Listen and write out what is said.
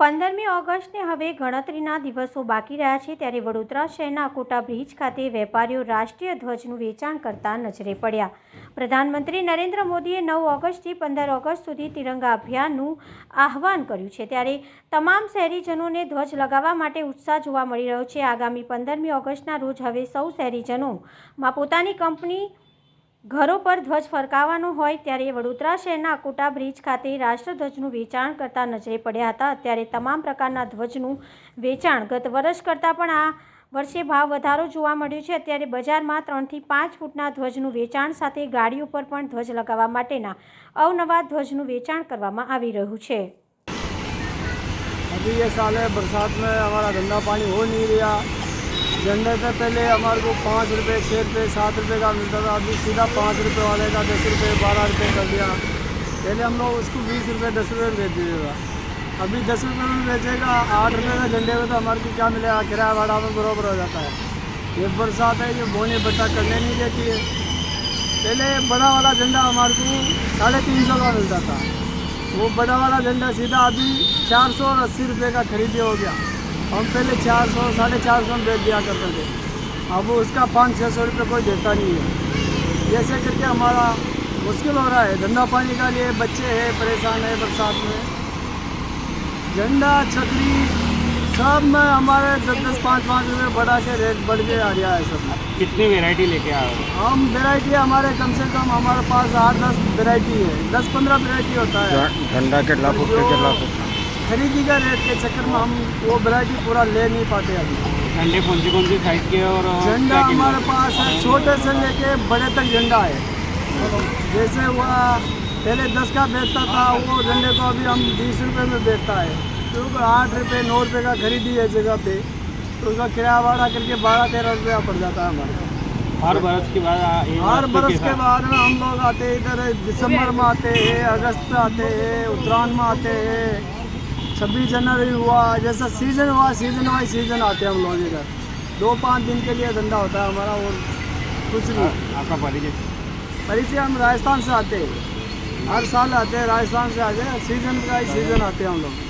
પંદરમી ઓગસ્ટને હવે ગણતરીના દિવસો બાકી રહ્યા છે ત્યારે વડોદરા શહેરના કોટા બ્રિજ ખાતે વેપારીઓ રાષ્ટ્રીય ધ્વજનું વેચાણ કરતા નજરે પડ્યા. પ્રધાનમંત્રી નરેન્દ્ર મોદીએ નવ ઓગસ્ટથી પંદર ઓગસ્ટ સુધી તિરંગા અભિયાનનું આહવાન કર્યું છે. ત્યારે તમામ શહેરીજનોને ધ્વજ લગાવવા માટે ઉત્સાહ જોવા મળી રહ્યો છે. આગામી પંદરમી ઓગસ્ટના રોજ હવે સૌ શહેરીજનોમાં પોતાની કંપની ઘરો પર ધ્વજ ફરકાવવાનો હોય ત્યારે વડોદરા શહેરના કોટા બ્રિજ ખાતે રાષ્ટ્રધ્વજનું વેચાણ કરતા નજરે પડ્યા હતા અત્યારે તમામ પ્રકારના ધ્વજનું વેચાણ ગત વર્ષ કરતાં પણ આ વર્ષે ભાવ વધારો જોવા મળ્યો છે અત્યારે બજારમાં ત્રણથી પાંચ ફૂટના ધ્વજનું વેચાણ સાથે ગાડીઓ પર પણ ધ્વજ લગાવવા માટેના અવનવા ધ્વજનું વેચાણ કરવામાં આવી રહ્યું છે अभी ये साल है बरसात में हमारा धंधा पानी हो नहीं रहा झंडे पे पहले हमारे को पाँच रुपये छः रुपये, सात रुपये का मिलता था। अभी सीधा पाँच रुपये वाले का दस रुपये, बारह रुपये कर दिया। पहले हम लोग उसको बीस रुपये, दस रुपये में बेच दीजिएगा अभी दस रुपये में बेचेगा, आठ रुपये का झंडे में तो हमारे को क्या मिलेगा? किराया भाड़ा में बराबर हो जाता है। ये बरसात है, ये बोने बट्टा करने नहीं देती है। पहले बड़ा वाला झंडा हमारे को साढ़े तीन सौ का मिलता था। वो बड़ा वाला झंडा सीधा अभी चार सौ और अस्सी रुपये का खरीदे हो गया। हम पहले चार सौ साढ़े चार सौ में बेच दिया करते थे। अब उसका पाँच छः सौ रुपये कोई देता नहीं है। जैसे करके हमारा मुश्किल हो रहा है। धंधा पानी का लिए बच्चे हैं परेशान है बरसात में। झंडा छतरी सब में हमारे दस दस पाँच पाँच रुपये बढ़ा के रेट बढ़ के आ रहा है सब। कितनी वेराइटी लेके आए हम वेराइटी हमारे कम से कम हमारे पास आठ दस वेराइटी है। दस पंद्रह वेराइटी होता है। झंडा के लाख रुपये के लाख खरीदी का रेट के चक्कर में हम वो वैरायटी पूरा ले नहीं पाते अभी। झंडे कौन सी कौन सी साइज़ के और झंडा हमारे पास है छोटे से लेके बड़े तक झंडा है। जैसे हुआ पहले दस का बेचता था वो झंडे को अभी हम बीस रुपए में बेचता है। क्योंकि आठ रुपये नौ रुपये का खरीदी है जगह पे। तो उसका किराया भाड़ा करके बारह तेरह रुपया पड़ जाता है हमारे हर बरस के बाद हर बरस के बाद में हम लोग आते हैं इधर दिसंबर में आते हैं अगस्त में आते हैं उत्तरायण में आते हैं। छब्बीस जनवरी हुआ जैसा सीज़न हुआ सीज़न वाइज सीज़न आते हैं हम लोग इधर। दो पाँच दिन के लिए धंधा होता है हमारा और कुछ नहीं आपका परिचय? परिचय हम राजस्थान से आते हैं। हर साल आते हैं राजस्थान से आते हैं सीज़न का ही सीज़न आते हैं हम लोग।